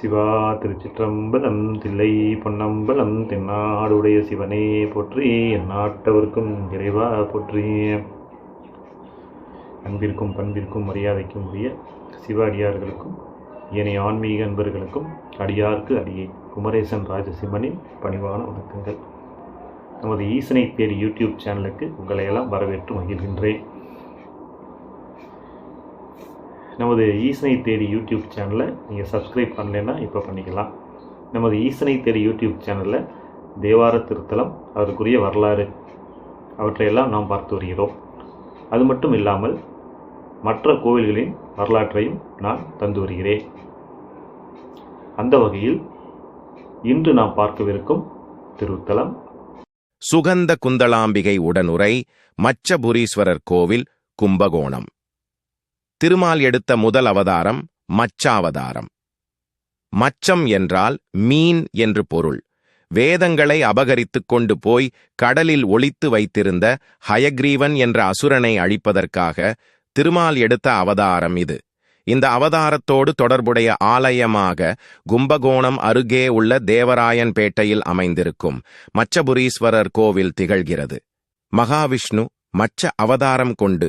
சிவா திருச்சிற்றம்பலம் தில்லை பொன்னம்பலம் தென்னாடுடைய சிவனே போற்றி எந்நாட்டவர்க்கும் இறைவா போற்றி. அன்பிற்கும் பண்பிற்கும் மரியாதைக்கும் உரிய சிவ அடியார்களுக்கும் ஏனைய ஆன்மீக அன்பர்களுக்கும் அடியார்க்கு அடியே குமரேசன் ராஜசிம்மனின் பணிவான வணக்கங்கள். நமது ஈசனை தேடி யூடியூப் சேனலுக்கு உங்களையெல்லாம் வரவேற்று மகிழ்கின்றேன். நமது ஈசனை தேடி யூடியூப் சேனலை நீங்கள் சப்ஸ்கிரைப் பண்ணலைன்னா இப்போ பண்ணிக்கலாம். நமது ஈசனை தேடி யூடியூப் சேனலில் தேவார திருத்தலம் அதற்குரிய வரலாறு அவற்றையெல்லாம் நாம் பார்த்து வருகிறோம். அது மட்டும் இல்லாமல் மற்ற கோவில்களின் வரலாற்றையும் நான் தந்து வருகிறேன். அந்த வகையில் இன்று நாம் பார்க்கவிருக்கும் திருத்தலம். சுகந்த குந்தளாம்பிகை உடனுரை மச்சபுரீஸ்வரர் கோவில் கும்பகோணம். திருமால் எடுத்த முதல் அவதாரம் மச்சாவதாரம். மச்சம் என்றால் மீன் என்று பொருள். வேதங்களை அபகரித்துக் கொண்டு போய் கடலில் ஒளித்து வைத்திருந்த ஹயக்ரீவன் என்ற அசுரனை அழிப்பதற்காக திருமால் எடுத்த அவதாரம் இது. இந்த அவதாரத்தோடு தொடர்புடைய ஆலயமாக கும்பகோணம் அருகே உள்ள தேவராயன்பேட்டையில் அமைந்திருக்கும் மச்சபுரீஸ்வரர் கோவில் திகழ்கிறது. மகாவிஷ்ணு மச்ச அவதாரம் கொண்டு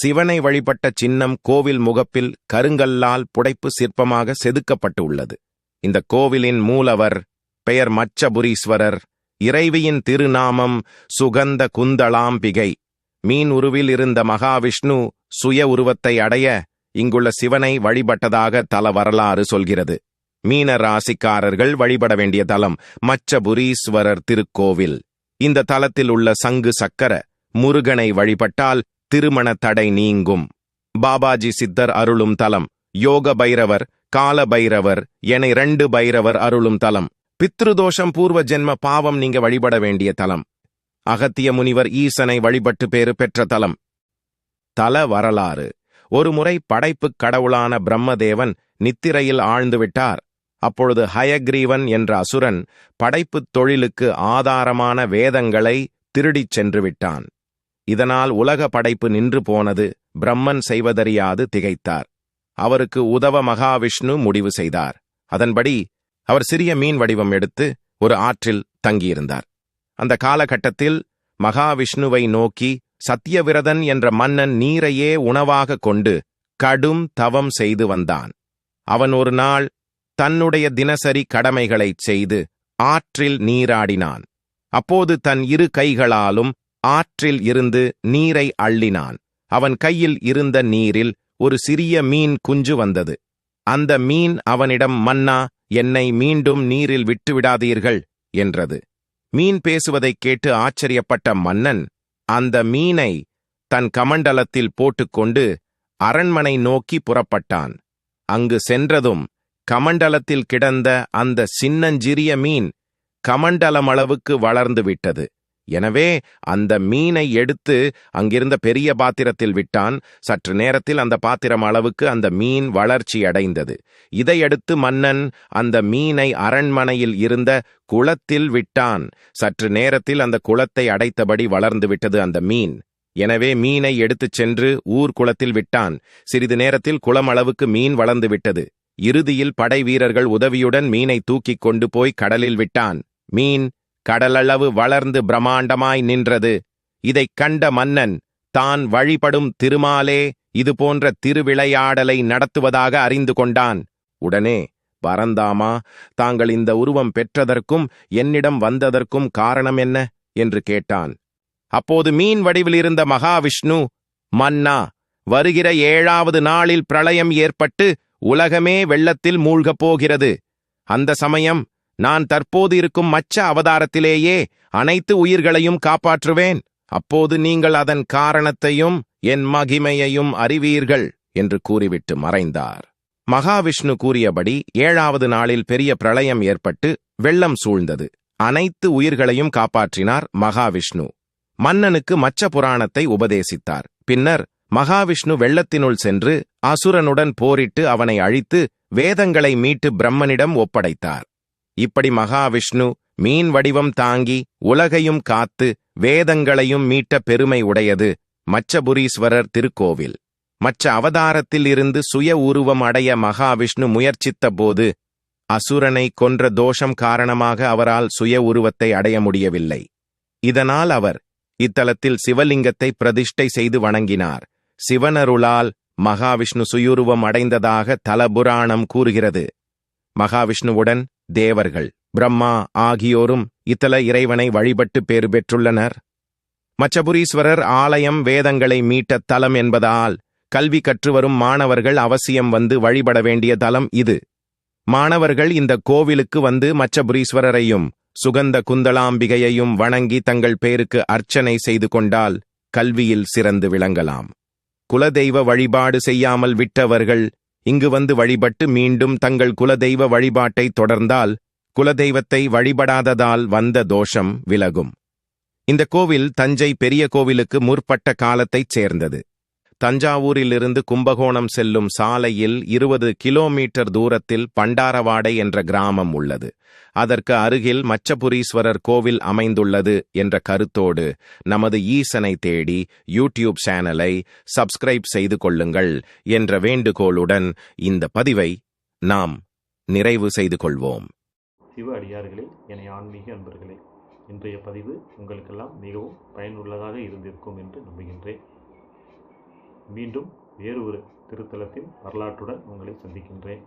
சிவனை வழிபட்ட சின்னம் கோவில் முகப்பில் கருங்கல்லால் புடைப்பு சிற்பமாக செதுக்கப்பட்டு உள்ளது இந்த கோவிலின் மூலவர் பெயர் மச்சபுரீஸ்வரர். இறைவியின் திருநாமம் சுகந்த குந்தளாம்பிகை. மீன் உருவில் இருந்த மகாவிஷ்ணு சுய உருவத்தை அடைய இங்குள்ள சிவனை வழிபட்டதாக தல வரலாறு சொல்கிறது. மீன ராசிக்காரர்கள் வழிபட வேண்டிய தலம் மச்சபுரீஸ்வரர் திருக்கோவில். இந்த தலத்தில் உள்ள சங்கு சக்கர முருகனை வழிபட்டால் திருமண தடை நீங்கும். பாபாஜி சித்தர் அருளும் தலம். யோக பைரவர் கால பைரவர் என இரண்டு பைரவர் அருளும் தலம். பித்ருதோஷம் பூர்வ ஜென்ம பாவம் நீங்க வழிபட வேண்டிய தலம். அகத்திய முனிவர் ஈசனை வழிபட்டு பேறு பெற்ற தலம். தல வரலாறு. ஒருமுறை படைப்புக் கடவுளான பிரம்மதேவன் நித்திரையில் ஆழ்ந்து விட்டார். அப்பொழுது ஹயக்ரீவன் என்ற அசுரன் படைப்புத் தொழிலுக்கு ஆதாரமான வேதங்களை திருடிச் சென்று விட்டான். இதனால் உலக படைப்பு நின்று போனது பிரம்மன் செய்வதறியாது திகைத்தார். அவருக்கு உதவ மகாவிஷ்ணு முடிவு செய்தார். அதன்படி அவர் சிறிய மீன் வடிவம் எடுத்து ஒரு ஆற்றில் தங்கியிருந்தார். அந்த காலகட்டத்தில் மகாவிஷ்ணுவை நோக்கி சத்தியவிரதன் என்ற மன்னன் நீரையே உணவாக கொண்டு கடும் தவம் செய்து வந்தான். அவன் ஒரு நாள் தன்னுடைய தினசரி கடமைகளைச் செய்து ஆற்றில் நீராடினான். அப்போது தன் இரு கைகளாலும் ஆற்றில் இருந்து நீரை அள்ளினான். அவன் கையில் இருந்த நீரில் ஒரு சிறிய மீன் குஞ்சு வந்தது. அந்த மீன் அவனிடம் மன்னா என்னை மீண்டும் நீரில் விட்டுவிடாதீர்கள் என்றது. மீன் பேசுவதைக் கேட்டு ஆச்சரியப்பட்ட மன்னன் அந்த மீனை தன் கமண்டலத்தில் போட்டுக்கொண்டு அரண்மனை நோக்கி புறப்பட்டான். அங்கு சென்றதும் கமண்டலத்தில் கிடந்த அந்த சின்னஞ்சிறிய மீன் கமண்டலமளவுக்கு வளர்ந்து விட்டது. எனவே அந்த மீனை எடுத்து அங்கிருந்த பெரிய பாத்திரத்தில் விட்டான். சற்று நேரத்தில் அந்த பாத்திரம் அளவுக்கு அந்த மீன் வளர்ச்சி அடைந்தது. இதையடுத்து மன்னன் அந்த மீனை அரண்மனையில் இருந்த குளத்தில் விட்டான். சற்று நேரத்தில் அந்த குளத்தை அடைத்தபடி வளர்ந்து விட்டது அந்த மீன். எனவே மீனை எடுத்துச் சென்று ஊர் குளத்தில் விட்டான். சிறிது நேரத்தில் குளம் அளவுக்கு மீன் வளர்ந்து விட்டது. இறுதியில் படை வீரர்கள் உதவியுடன் மீனை தூக்கிக் கொண்டு போய் கடலில் விட்டான். மீன் கடலளவு வளர்ந்து பிரமாண்டமாய் நின்றது. இதைக் கண்ட மன்னன் தான் வழிபடும் திருமாலே இதுபோன்ற திருவிளையாடலை நடத்துவதாக அறிந்து கொண்டான். உடனே பரந்தாமா தாங்கள் இந்த உருவம் பெற்றதற்கும் என்னிடம் வந்ததற்கும் காரணம் என்ன என்று கேட்டான். அப்போது மீன் வடிவில் இருந்த மகாவிஷ்ணு மன்னா வருகிற ஏழாவது நாளில் பிரளயம் ஏற்பட்டு உலகமே வெள்ளத்தில் மூழ்கப் போகிறது. அந்த சமயம் நான் தற்போது இருக்கும் மச்ச அவதாரத்திலேயே அனைத்து உயிர்களையும் காப்பாற்றுவேன். அப்போது நீங்கள் அதன் காரணத்தையும் என் மகிமையையும் அறிவீர்கள் என்று கூறிவிட்டு மறைந்தார். மகாவிஷ்ணு கூறியபடி ஏழாவது நாளில் பெரிய பிரளயம் ஏற்பட்டு வெள்ளம் சூழ்ந்தது. அனைத்து உயிர்களையும் காப்பாற்றினார் மகாவிஷ்ணு. மன்னனுக்கு மச்ச புராணத்தை உபதேசித்தார். பின்னர் மகாவிஷ்ணு வெள்ளத்தினுள் சென்று அசுரனுடன் போரிட்டு அவனை அழித்து வேதங்களை மீட்டு பிரம்மனிடம் ஒப்படைத்தார். இப்படி மகாவிஷ்ணு மீன் வடிவம் தாங்கி உலகையும் காத்து வேதங்களையும் மீட்ட பெருமை உடையது மச்சபுரீஸ்வரர் திருக்கோவில். மற்ற அவதாரத்தில் இருந்து சுய உருவம் அடைய மகாவிஷ்ணு முயற்சித்த போது அசுரனை கொன்ற தோஷம் காரணமாக அவரால் சுய உருவத்தை அடைய முடியவில்லை. இதனால் அவர் இத்தலத்தில் சிவலிங்கத்தை பிரதிஷ்டை செய்து வணங்கினார். சிவனருளால் மகாவிஷ்ணு சுயுருவம் அடைந்ததாக தலபுராணம் கூறுகிறது. மகாவிஷ்ணுவுடன் தேவர்கள் பிரம்மா ஆகியோரும் இத்தல இறைவனை வழிபட்டு பேறு பெற்றுள்ளனர். மச்சபுரீஸ்வரர் ஆலயம் வேதங்களை மீட்ட தலம் என்பதால் கல்வி கற்று வரும் மாணவர்கள் அவசியம் வந்து வழிபட வேண்டிய தலம் இது. மாணவர்கள் இந்த கோவிலுக்கு வந்து மச்சபுரீஸ்வரரையும் சுகந்த குந்தளாம்பிகையையும் வணங்கி தங்கள் பேருக்கு அர்ச்சனை செய்து கொண்டால் கல்வியில் சிறந்து விளங்கலாம். குலதெய்வ வழிபாடு செய்யாமல் விட்டவர்கள் இங்கு வந்து வழிபட்டு மீண்டும் தங்கள் குலதெய்வ வழிபாட்டை தொடர்ந்தால் குலதெய்வத்தை வழிபடாததால் வந்த தோஷம் விலகும். இந்த கோவில் தஞ்சை பெரிய கோவிலுக்கு முற்பட்ட காலத்தைச் சேர்ந்தது. தஞ்சாவூரிலிருந்து கும்பகோணம் செல்லும் சாலையில் இருபது கிலோமீட்டர் தூரத்தில் பண்டாரவாடை என்ற கிராமம் உள்ளது. அதற்கு அருகில் மச்சபுரீஸ்வரர் கோவில் அமைந்துள்ளது என்ற கருத்தோடு நமது ஈசனை தேடி யூடியூப் சேனலை சப்ஸ்கிரைப் செய்து கொள்ளுங்கள் என்ற வேண்டுகோளுடன் இந்த பதிவை நாம் நிறைவு செய்து கொள்வோம். சிவ அடியார்களே என ஆன்மீக அன்பர்களே இன்றைய பதிவு உங்களுக்கெல்லாம் மிகவும் பயனுள்ளதாக இருந்திருக்கும் என்று நம்புகின்றேன். மீண்டும் வேறு ஒரு திருத்தலத்தின் வரலாற்றுடன் உங்களை சந்திக்கின்றேன்.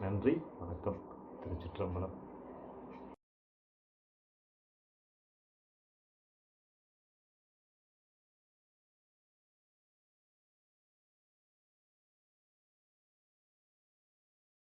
நன்றி வணக்கம். திருச்சிற்றம்பலம்.